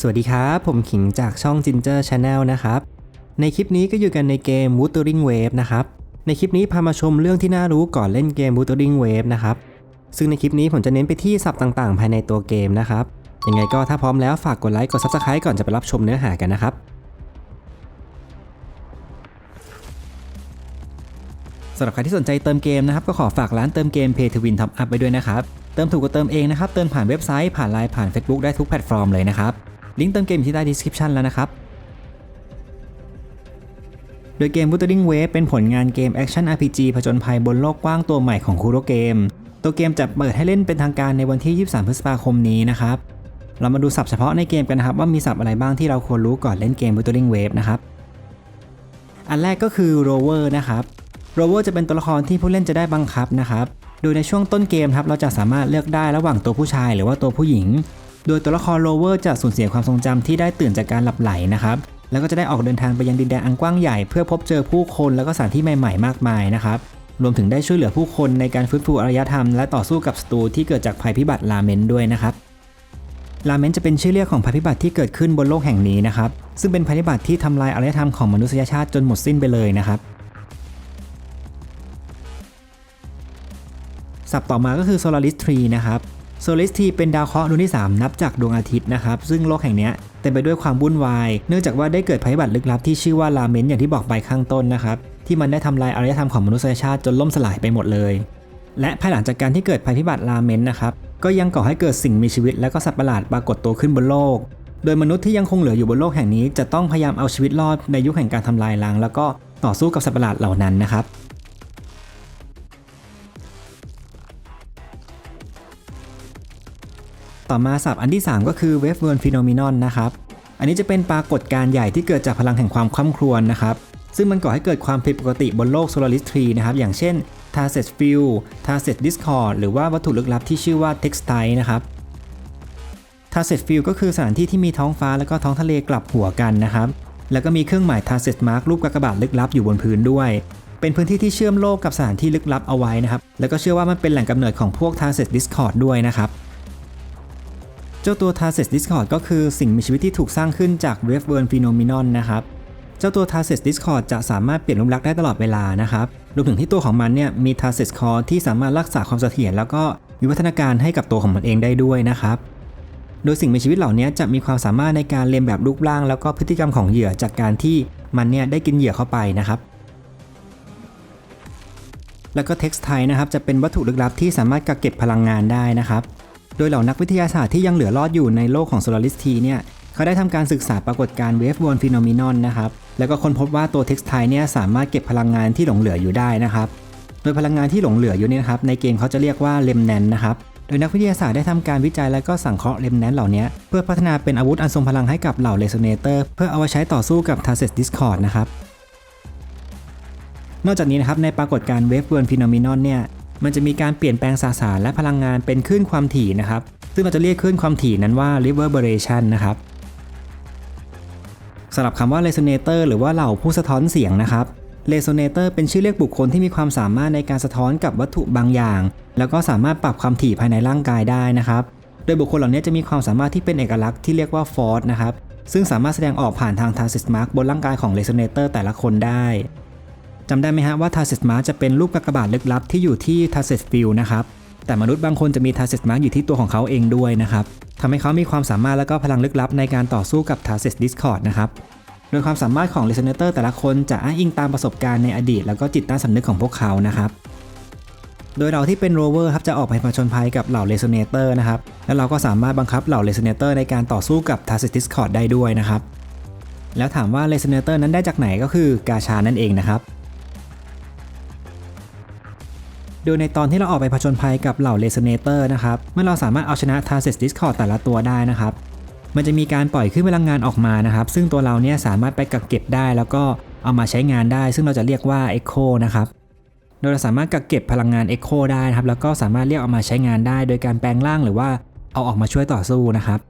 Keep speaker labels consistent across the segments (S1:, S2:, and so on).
S1: สวัสดีครับ ผมขิงจากช่อง Ginger Channel นะครับ ในคลิปนี้ก็อยู่กันในเกม Wuthering Wave นะครับ ในคลิปนี้พามาชมเรื่องที่น่ารู้ก่อนเล่นเกม Wuthering Wave นะครับ ซึ่งในคลิปนี้ผมจะเน้นไปที่ศัพท์ต่างๆ ภายในตัวเกมนะครับ ยังไงก็ถ้าพร้อมแล้วฝากกดไลค์กด Subscribe ก่อนจะไปรับชมเนื้อหากันนะครับสำหรับใครที่สนใจเติมเกมนะครับก็ขอฝากร้านเติมเกม Pay to Win Top Up ไว้ด้วยนะครับ เติมถูกก็เติมเองนะครับ เติมผ่านเว็บไซต์ผ่านไลน์ผ่าน Facebook ได้ทุกแพลตฟอร์มเลยนะครับ ลิงก์เติมเกมอยู่ที่ใต้ description แล้วนะครับ โดยเกม Wuthering Wave เป็นผลงานเกมแอคชั่น RPG ผจญภัยบนโลกกว้างตัวใหม่ของคูโรเกม ตัวเกมจะเปิดให้เล่นเป็นทางการในวันที่ 23 พฤษภาคมนี้นะครับ เรามาดูศัพท์เฉพาะในเกมกันนะครับ ว่ามีศัพท์อะไรบ้างที่เราควรรู้ก่อนเล่นเกม Wuthering Wave นะครับ อันแรกก็คือ Rover นะครับ Rover จะเป็นตัวละครที่ผู้เล่นจะได้บังคับนะครับโดยในช่วงต้นเกมครับเราจะสามารถเลือกได้ระหว่างตัวผู้ชายหรือว่าตัวผู้หญิง โดยตัวละครโรเวอร์จะสูญเสียความทรงจำที่ได้ตื่นจากการหลับไหลนะครับแล้วก็จะได้ออกเดินทางไปยังดินแดนอันกว้างใหญ่เพื่อพบเจอผู้คนแล้วก็สถานที่ใหม่ๆ มากมายนะครับรวมถึงได้ช่วยเหลือผู้คนในการฟื้นฟูอารยธรรมและต่อสู้กับศัตรูที่เกิดจากภัยพิบัติลาเมนด้วยนะครับลาเมนจะเป็นชื่อเรียกของภัยพิบัติที่เกิดขึ้นบนโลกแห่งนี้นะครับซึ่งเป็นภัยพิบัติที่ทำลายอารยธรรมของมนุษยชาติจนหมดสิ้นไปเลยนะครับศัพท์ต่อมาก็คือ Solaris Tree นะครับ Solaris Tree เป็นดาวเคราะห์ดวงที่ 3 นับจากดวงอาทิตย์นะครับ ซึ่งโลกแห่งนี้เต็มไปด้วยความวุ่นวาย เนื่องจากว่าได้เกิดภัยพิบัติลึกลับที่ชื่อว่าลาเมนอย่างที่บอกไปข้างต้นนะครับ ที่มันได้ทำลายอารยธรรมของมนุษยชาติจนล่มสลายไปหมดเลย และภายหลังจากการที่เกิดภัยพิบัติลาเมนนะครับ ก็ยังก่อให้เกิดสิ่งมีชีวิต และก็สัตว์ประหลาดปรากฏตัวขึ้นบนโลก โดยมนุษย์ที่ยังคงเหลืออยู่บนโลกแห่งนี้ จะต้องพยายามเอาชีวิตรอดในยุคแห่งการทำลายล้างแล้วก็ต่อสู้กับสัตว์ประหลาดเหล่านั้นนะครับ ต่อมาศัพท์อันที่ 3 ก็คือ Wave World Phenomenon นะครับ อันนี้จะเป็นปรากฏการณ์ใหญ่ที่เกิดจากพลังแห่งความคล่ำครวญนะครับ ซึ่งมันก่อให้เกิดความผิดปกติบนโลก Solaris Tree นะครับ อย่างเช่น t a r s e t Field t a r s e t Discord หรือว่าวัตถุลึกลับที่ชื่อว่า Textile นะครับ t a r s e t Field ก็คือสถานที่ที่มีท้องฟ้าแล้วก็ท้องทะเลกลับหัวกันนะครับ แล้วก็มีเครื่องหมาย t a r s e t Mark รูปกากบาทลึกลับอยู่บนพื้นด้วยเป็นพื้นที่ที่เชื่อมโลกกับสถานที่ลึกลับเอาไว้นะครับ แล้วก็เชื่อว่ามันเป็นแหล่งกำเนิดของพวก t a r s e t Discord ด้วยนะครับ จ้าตัว t a r s e t Discord ก็คือสิ่งมีชีวิตที่ถูกสร้างขึ้นจาก Wave World Phenomenon นะครับ เจ้าตัว t a r s e t Discord จะสามารถเปลี่ยนรูปลักษณ์ได้ตลอดเวลานะครับรวมถึงที่ตัวของมันเนี่ยมี t a r s e t Core ที่สามารถรักษาความเสถียรแล้วก็วิวัฒนาการให้กับตัวของมันเองได้ด้วยนะครับ โดยสิ่งมีชีวิตเหล่านี้จะมีความสามารถในการเรียนแบบรูปร่าง แล้วก็พฤติกรรมของเหยื่อจากการที่มันเนี่ยได้กินเหยื่อเข้าไปนะครับแล้วก็ Textile นะครับจะเป็นวัตถุลึกลับที่สามารถกักเก็บพลังงานได้นะครับ โดยเหล่านักวิทยาศาสตร์ที่ยังเหลือรอดอยู่ในโลกของ Solaris T เนี่ยเขาได้ทำการศึกษาปรากฏการณ์ Wave World Phenomenon นะครับ แล้วก็ค้นพบว่าตัว Textile เนี่ยสามารถเก็บพลังงานที่หลงเหลืออยู่ได้นะครับ โดยพลังงานที่หลงเหลืออยู่เนี่ยนะครับในเกมเขาจะเรียกว่า Remnant นะครับ โดยนักวิทยาศาสตร์ได้ทำการวิจัยและก็สังเคราะห์ Remnant เหล่านี้เพื่อพัฒนาเป็นอาวุธอันทรงพลังให้กับเหล่า Resonator เพื่อเอาไว้ใช้ต่อสู้กับ t a r s e t Discord นะครับ นอกจากนี้นะครับในปรากฏการณ์ Wave World Phenomenon เนี่ย มันจะมีการเปลี่ยนแปลงสสารและพลังงานเป็นคลื่นความถี่นะครับ ซึ่งเราจะเรียกคลื่นความถี่นั้นว่า reverberation นะครับสำหรับคำว่า resonator หรือว่าเหล่าผู้สะท้อนเสียงนะครับ resonator เป็นชื่อเรียกบุคคลที่มีความสามารถในการสะท้อนกับวัตถุบางอย่าง แล้วก็สามารถปรับความถี่ภายในร่างกายได้นะครับ โดยบุคคลเหล่านี้จะมีความสามารถที่เป็นเอกลักษณ์ที่เรียกว่า force นะครับ ซึ่งสามารถแสดงออกผ่านทาง transit mark บนร่างกายของ resonator แต่ละคนได้ จำได้ไหมฮะว่า transit mark จะเป็นรูปกากบาทลึกลับที่อยู่ที่ transit field นะครับแต่มนุษย์บางคนจะมี transit mark อยู่ที่ตัวของเขาเองด้วยนะครับทำให้เขามีความสามารถและก็พลังลึกลับในการต่อสู้กับ transit discord นะครับโดยความสามารถของ resonator แต่ละคนจะอ้างอิงตามประสบการณ์ในอดีต แล้วก็จิตใต้สำนึกของพวกเขานะครับโดยเราที่เป็น rover ครับจะออกไปผจญภัยกับเหล่า resonator นะครับแล้วเราก็สามารถบังคับเหล่า resonator ในการต่อสู้กับ transit discord ได้ด้วยนะครับแล้วถามว่า resonator นั้นได้จากไหนก็คือกาชานั่นเองนะครับ โดยในตอนที่เราออกไปผจญภัยกับเหล่า resonator นะครับเมื่อเราสามารถเอาชนะ transit discord แต่ละตัวได้นะครับ มันจะมีการปล่อยขึ้นพลังงานออกมานะครับ ซึ่งตัวเราเนี่ยสามารถไปกักเก็บได้ แล้วก็เอามาใช้งานได้ ซึ่งเราจะเรียกว่า Echo นะครับโดยเราสามารถกักเก็บพลังงาน Echo ได้นะครับแล้วก็สามารถเรียกเอามาใช้งานได้ โดยการแปลงร่างหรือว่าเอาออกมาช่วยต่อสู้นะครับ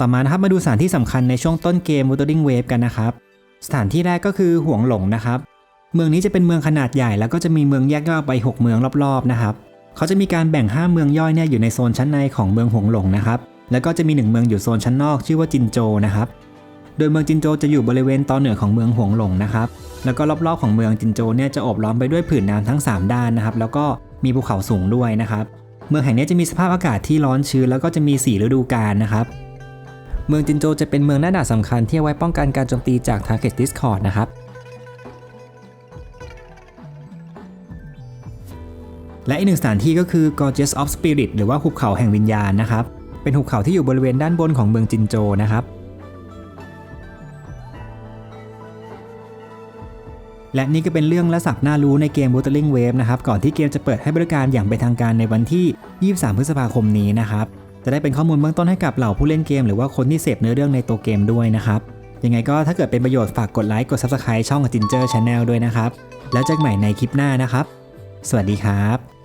S1: ต่อมานะครับมาดูสถานที่สำคัญในช่วงต้นเกม Wuthering Wave กันนะครับ สถานที่แรกก็คือห่วงหลงนะครับ เมืองนี้จะเป็นเมืองขนาดใหญ่แล้วก็จะมีเมืองแยกย่อยออกไป 6 เมืองรอบๆนะครับเขาจะมีการแบ่ง 5 เมืองย่อยเนี่ยอยู่ในโซนชั้นในของเมืองหงหลงนะครับแล้วก็จะมี 1 เมืองอยู่โซนชั้นนอก ชื่อว่าจินโจนะครับโดยเมืองจินโจจะอยู่บริเวณตอนเหนือของเมืองหงหลงนะครับแล้วก็รอบๆของเมืองจินโจเนี่ยจะโอบล้อมไปด้วยผืนน้ำทั้ง 3 ด้านนะครับแล้วก็มีภูเขาสูงด้วยนะครับเมืองแห่งนี้จะมีสภาพอากาศที่ร้อนชื้นแล้วก็จะมี 4 ฤดูกาลนะครับเมืองจินโจจะเป็นเมืองหน้าด่านสำคัญที่เอาไว้ป้องกันการโจมตีจาก Target Discord นะครับ และอีกหนึ่งสถานที่ก็คือ Gorgeous of Spirit หรือว่าหุบเขาแห่งวิญญาณนะครับ เป็นหุบเขาที่อยู่บริเวณด้านบนของเมืองจินโจนะครับ และนี่ก็เป็นเรื่องและศัพท์น่ารู้ในเกม Wuthering Wave นะครับ ก่อนที่เกมจะเปิดให้บริการอย่างเป็นทางการในวันที่ 23 พฤษภาคมนี้นะครับ จะได้เป็นข้อมูลเบื้องต้นให้กับเหล่าผู้เล่นเกม หรือว่าคนที่เสพเนื้อเรื่องในตัวเกมด้วยนะครับ ยังไงก็ถ้าเกิดเป็นประโยชน์ฝากกดไลค์กด Subscribe ช่อง Ginger Channel ด้วยนะครับ แล้วเจอกันใหม่ในคลิปหน้านะครับ สวัสดีครับ